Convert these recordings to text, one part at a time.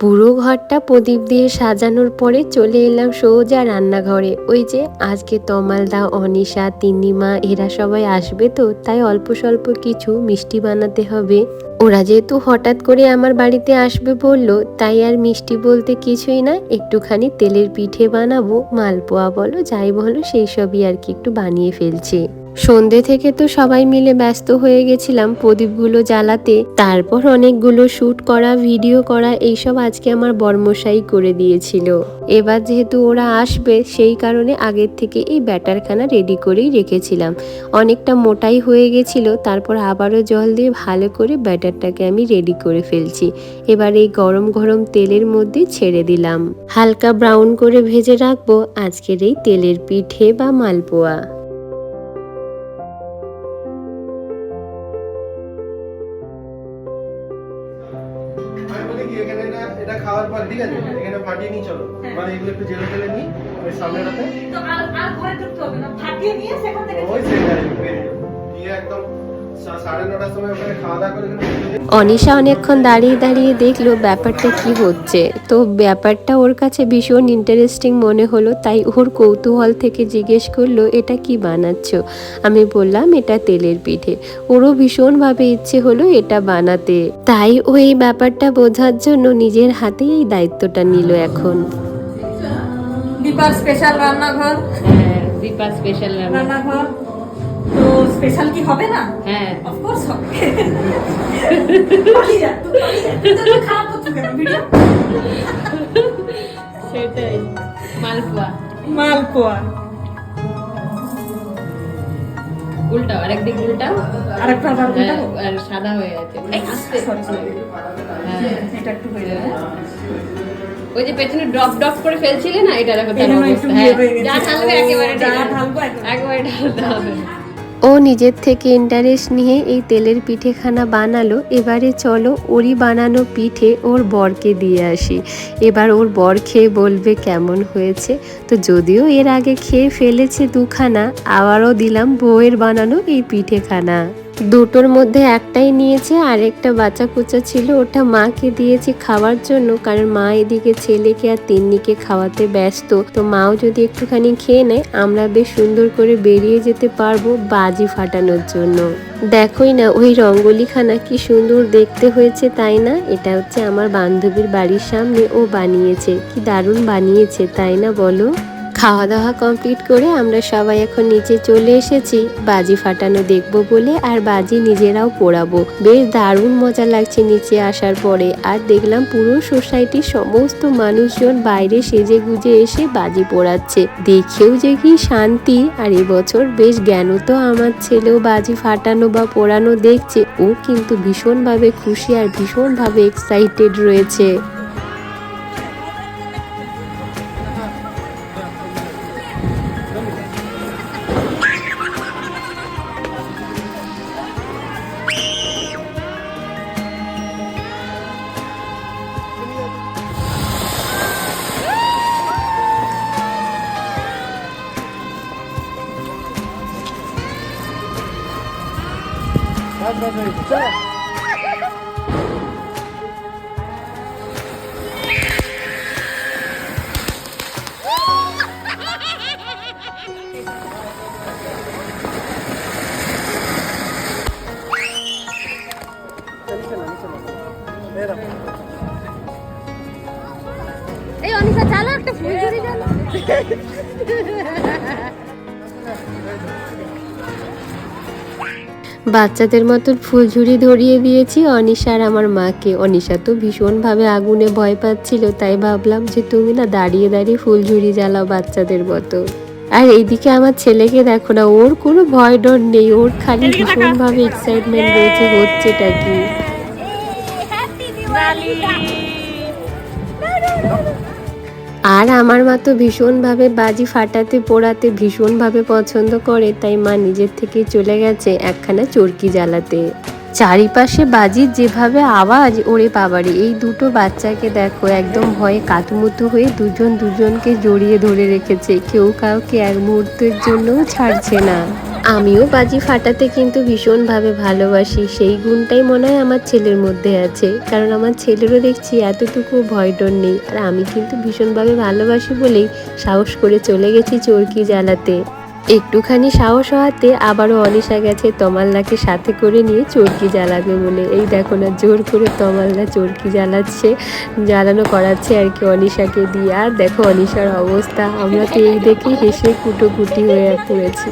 পুরো ঘরটা প্রদীপ দিয়ে সাজানোর পরে চলে এলাম সোজা রান্নাঘরে। ওই যে আজকে তমালদা অনিশা তিন্নিমা এরা সবাই আসবে তো, তাই অল্প স্বল্প কিছু মিষ্টি বানাতে হবে। ওরা যেহেতু হঠাৎ করে আমার বাড়িতে আসবে বলল, তাই আর মিষ্টি বলতে কিছুই না, একটুখানি তেলের পিঠে বানাবো, মালপোয়া বলো, যাই বলো, সেই সবই আর কি একটু বানিয়ে ফেলছি। সন্ধে থেকে তো সবাই মিলে ব্যস্ত হয়ে গেছিলাম প্রদীপগুলো জ্বালাতে। তারপর অনেকগুলো শ্যুট করা, ভিডিও করা, এইসব আজকে আমার বর্মশাই করে দিয়েছিল। এবার যেহেতু ওরা আসবে, সেই কারণে আগের থেকে এই ব্যাটারখানা রেডি করেই রেখেছিলাম। অনেকটা মোটাই হয়ে গেছিল, তারপর আবারও জল দিয়ে ভালো করে ব্যাটারটাকে আমি রেডি করে ফেলছি। এবার এই গরম গরম তেলের মধ্যে ছেড়ে দিলাম। হালকা ব্রাউন করে ভেজে রাখব আজকের এই তেলের পিঠে বা মালপোয়া। ঠিক আছে? এখানে ফাটিয়ে নিয়ে চলো। মানে এগুলো একটু জেলে ফেলে নিই ওই সামনেটাতে। তো আর আর ঘরে ঢুকতে হবে না। ফাটিয়ে নিয়ে সেখান থেকে ওই সেখানে একদম অনিশা অনেকক্ষণ দাঁড়িয়ে দাঁড়িয়ে দেখল ব্যাপারটা কি হচ্ছে। তো ব্যাপারটা ওর কাছে ভীষণ ইন্টারেস্টিং মনে হলো তাই ওর কৌতূহল থেকে জিজ্ঞেস করল এটা কি বানাচ্ছ? আমি বললাম এটা তেলের পিঠে। ওরও ভীষণভাবে ইচ্ছে হলো এটা বানাতে। তাই ও এই ব্যাপারটা বোঝার জন্য নিজের হাতেই এই দায়িত্বটা নিল এখন। দীপার স্পেশাল রান্নাঘর। হ্যাঁ দীপা স্পেশাল রান্নাঘর। তো স্পেশাল কি হবে না? হ্যাঁ। অফকোর্স হবে। খারাপ কেন ভিডিও সেটাই। মালপোয়া। মালপোয়া। উল্টাও আরেকদিক উল্টাও আরেকটা আবার হ্যাঁ, আর সাদা হয়ে আছে। আস্তে হ্যাঁ। এটা একটু হয়ে যাবে। ওই যে পেছনে ড্রপ ড্রপ করে ফেলছিলে না এটা দেখো তার অবস্থা। ইয়ে হ্যাঁ যা ঢালবে একেবারে ঢালবো। একেবারে ঢালতে হবে। ও নিজের থেকে ইন্টারেস্ট নিয়ে এই তেলের পিঠেখানা বানালো। এবারে চলো ওরই বানানো পিঠে ওর বরকে দিয়ে আসি। এবার ওর বর খেয়ে বলবে কেমন হয়েছে। তো যদিও এর আগে খেয়ে ফেলেছে দুখানা, আবারও দিলাম বউয়ের বানানো এই পিঠেখানা। দুটোর মধ্যে একটাই নিয়েছে আর একটা বাচ্চা কুচা ছিল। ওটা মাকে দিয়েছি খাওয়ার জন্য, কারণ মা এদিকে ছেলেকে আর তিন্নিকে খাওয়াতে ব্যস্ত। তো মাও যদি একটুখানি খেয়ে নেয়, আমরা বেশ সুন্দর করে বেরিয়ে যেতে পারব বাজি ফাটানোর জন্য। দেখোই না, ওই রঙ্গোলিখানা কি সুন্দর দেখতে হয়েছে তাই না? এটা হচ্ছে আমার বান্ধবীর বাড়ির সামনে। ও বানিয়েছে। কি দারুণ বানিয়েছে, তাই না বলো? খাওয়া দাওয়া কমপ্লিট করে আমরা সবাই এখন নিচে চলে এসেছি। বাজি ফাটানো দেখব বলে আর বাজি নিজেরাও পোড়াবো। বেশ দারুণ মজা লাগছে নিচে আসার পরে। আর দেখলাম পুরো সোসাইটির সমস্ত মানুষজন বাইরে সেজে গুজে এসে বাজি পোড়াচ্ছে। দেখেও যে কি শান্তি! আর এবছর বেশ জ্ঞান তো আমার ছেলেও বাজি ফাটানো বা পোড়ানো দেখছে। ও কিন্তু ভীষণভাবে খুশি আর ভীষণভাবে এক্সাইটেড রয়েছে। এই বাচ্চাদের মতো ফুলঝুরি ধরিয়ে দিয়েছি অনিশা আর আমার মাকে অনিশা তো ভীষণভাবে আগুনে ভয় পাচ্ছিল তাই ভাবলাম যে তুমি না দাঁড়িয়ে দাঁড়িয়ে ফুলঝুরি জ্বালাও বাচ্চাদের মতো আর এইদিকে আমার ছেলেকে দেখো না ওর কোনো ভয় ডর নেই ওর খালি ভীষণভাবে এক্সাইটমেন্ট রয়েছে হচ্ছেটা কি আর আমার মা তো ভীষণভাবে বাজি ফাটাতে, পোড়াতে ভীষণভাবে পছন্দ করে, তাই মা নিজের থেকে চলে গেছে একখানা চরকি জ্বালাতে। চারিপাশে বাজির যেভাবে আওয়াজ, ওরে বাবারে, এই দুটো বাচ্চাকে দেখো, একদম ভয়ে কাতুমুতু হয়ে দুজন দুজনকে জড়িয়ে ধরে রেখেছে, কেউ কাউকে এক মুহূর্তের জন্যও ছাড়ছে না। আমিও বাজি ফাটাতে কিন্তু ভীষণভাবে ভালোবাসি। সেই গুণটাই মনে হয় আমার ছেলের মধ্যে আছে। কারণ আমার ছেলেরও দেখছি এতটুকু ভয় ডর নেই। আর আমি কিন্তু ভীষণভাবে ভালোবাসি বলেই সাহস করে চলে গেছি চরকি জ্বালাতে। একটুখানি সাহস হওয়াতে আবারও অনিশা গেছে তমাল্লাকে সাথে করে নিয়ে চরকি জ্বালাবে বলে। এই দেখো না, জোর করে তমাল্লা চরকি জ্বালাচ্ছে, জ্বালানো করাচ্ছে আর কি অনিশাকে দিয়ে। আর দেখো অনিশার অবস্থা, আমরা তো এই দেখে হেসে কুটোকুটি হয়ে পড়েছি।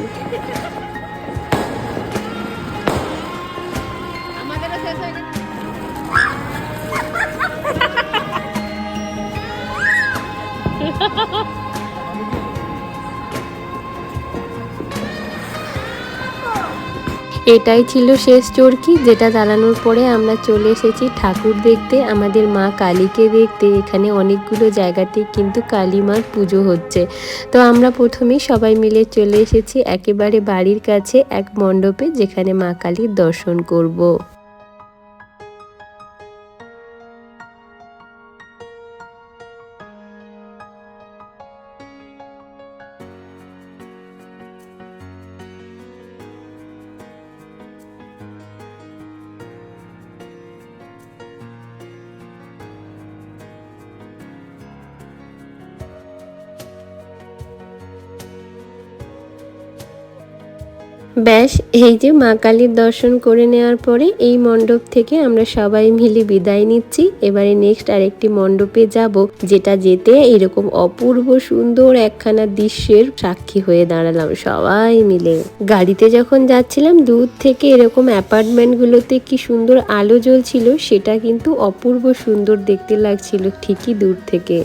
এটাই ছিল শেষ চরকি, যেটা জ্বালানোর পরে আমরা চলে এসেছি ঠাকুর দেখতে আমাদের মা কালীকে দেখতে, এখানে অনেকগুলো জায়গাতে কিন্তু কালী মার পুজো হচ্ছে তো আমরা প্রথমেই সবাই মিলে চলে এসেছি একেবারে বাড়ির কাছে এক মণ্ডপে, যেখানে মা কালীর দর্শন করব। ব্যাস, এই যে মা কালীর দর্শন করে নেওয়ার পরে এই মণ্ডপ থেকে আমরা সবাই মিলে বিদায় নিচ্ছি। এবারে নেক্সট আরেকটি মণ্ডপে যাব, যেটা যেতে এরকম অপূর্ব সুন্দর একখানা দৃশ্যের সাক্ষী হয়ে দাঁড়ালাম সবাই মিলে। গাড়িতে যখন যাচ্ছিলাম, দূর থেকে এরকম অ্যাপার্টমেন্টগুলোতে কি সুন্দর আলো জ্বলছিল, সেটা কিন্তু অপূর্ব সুন্দর দেখতে লাগছিল ঠিকই দূর থেকে।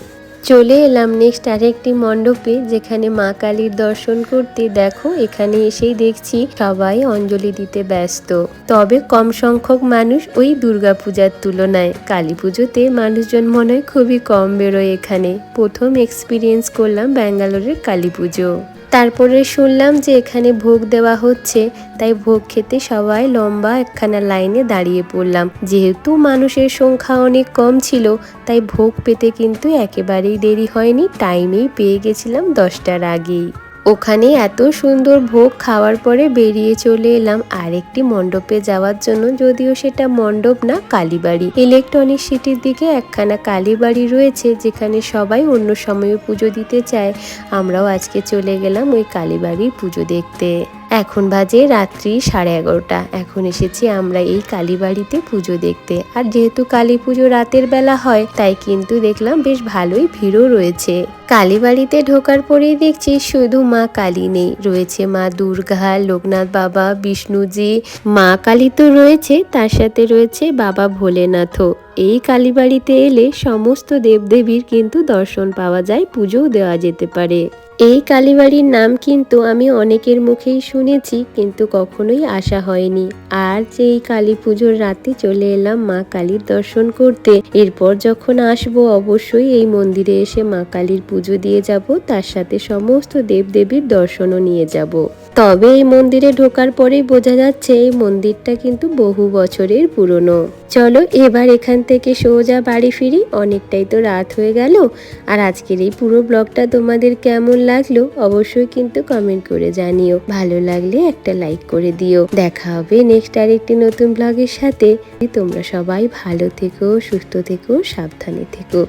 চলে এলাম নেক্সট আরেকটি মণ্ডপে, যেখানে মা কালীর দর্শন করতে দেখো, এখানে এসেই দেখছি সবাই অঞ্জলি দিতে ব্যস্ত। তবে কম সংখ্যক মানুষ ওই দুর্গাপূজার তুলনায়। কালী পুজোতে মানুষজন মনে হয় খুবই কম বেরোয় এখানে। প্রথম এক্সপিরিয়েন্স করলাম ব্যাঙ্গালোরের কালী পুজো। তারপরে শুনলাম যে এখানে ভোগ দেওয়া হচ্ছে, তাই ভোগ খেতে সবাই লম্বা একখানা লাইনে দাঁড়িয়ে পড়লাম। যেহেতু মানুষের সংখ্যা অনেক কম ছিল, তাই ভোগ পেতে কিন্তু একেবারেই দেরি হয়নি। টাইমেই পেয়ে গেছিলাম দশটার আগেই। ওখানে এত সুন্দর ভোগ খাওয়ার পরে বেরিয়ে চলে এলাম আরেকটি মণ্ডপে যাওয়ার জন্য, যদিও সেটা মণ্ডপ না, কালীবাড়ি। ইলেকট্রনিক সিটির দিকে একখানা কালীবাড়ি রয়েছে, যেখানে সবাই অন্য সময়ে পুজো দিতে চায়। আমরাও আজকে চলে গেলাম ওই কালীবাড়ির পুজো দেখতে। এখন বাজে রাত্রি সাড়ে এগারোটা। এখন এসেছি আমরা এই কালীবাড়িতে পুজো দেখতে। আর যেহেতু কালী পুজো রাতের বেলা হয়, তাই কিন্তু দেখলাম বেশ ভালোই ভিড়ও রয়েছে। কালীবাড়িতে ঢোকার পরেই দেখছি শুধু মা কালী নেই। রয়েছে মা দুর্গা, লোকনাথ বাবা, বিষ্ণুজি, মা কালী তো রয়েছে, তার সাথে রয়েছে বাবা ভোলেনাথও। এই কালীবাড়িতে এলে সমস্ত দেবদেবীর কিন্তু দর্শন পাওয়া যায়, পুজোও দেওয়া যেতে পারে। এই কালীবাড়ির নাম কিন্তু আমি অনেকের মুখেই শুনেছি, কিন্তু কখনোই আসা হয়নি। আর যে এই কালী পুজোর রাতে চলে এলাম মা কালীর দর্শন করতে, এরপর যখন আসব অবশ্যই এই মন্দিরে এসে মা কালীর পুজো দিয়ে যাব, তার সাথে সমস্ত দেবদেবীর দর্শনও নিয়ে যাব। তবে এই মন্দিরে ঢোকার পরেই বোঝা যাচ্ছে, এই মন্দিরটা কিন্তু বহু বছরের পুরনো। চলো এবার এখান থেকে সোজা বাড়ি ফিরি, অনেকটাই তো রাত হয়ে গেল। আর আজকের এই পুরো ব্লগটা তোমাদের কেমন লাগল অবশ্যই কিন্তু কমেন্ট করে জানিও। ভালো লাগলে একটা লাইক করে দিও। দেখা হবে নেক্সট আরেকটি নতুন ব্লগের সাথে। তোমরা সবাই ভালো থেকো, সুস্থ থেকো, সাবধানে থেকো।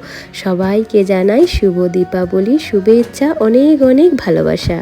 সবাইকে জানাই শুভ দীপাবলি শুভেচ্ছা, অনেক অনেক ভালোবাসা।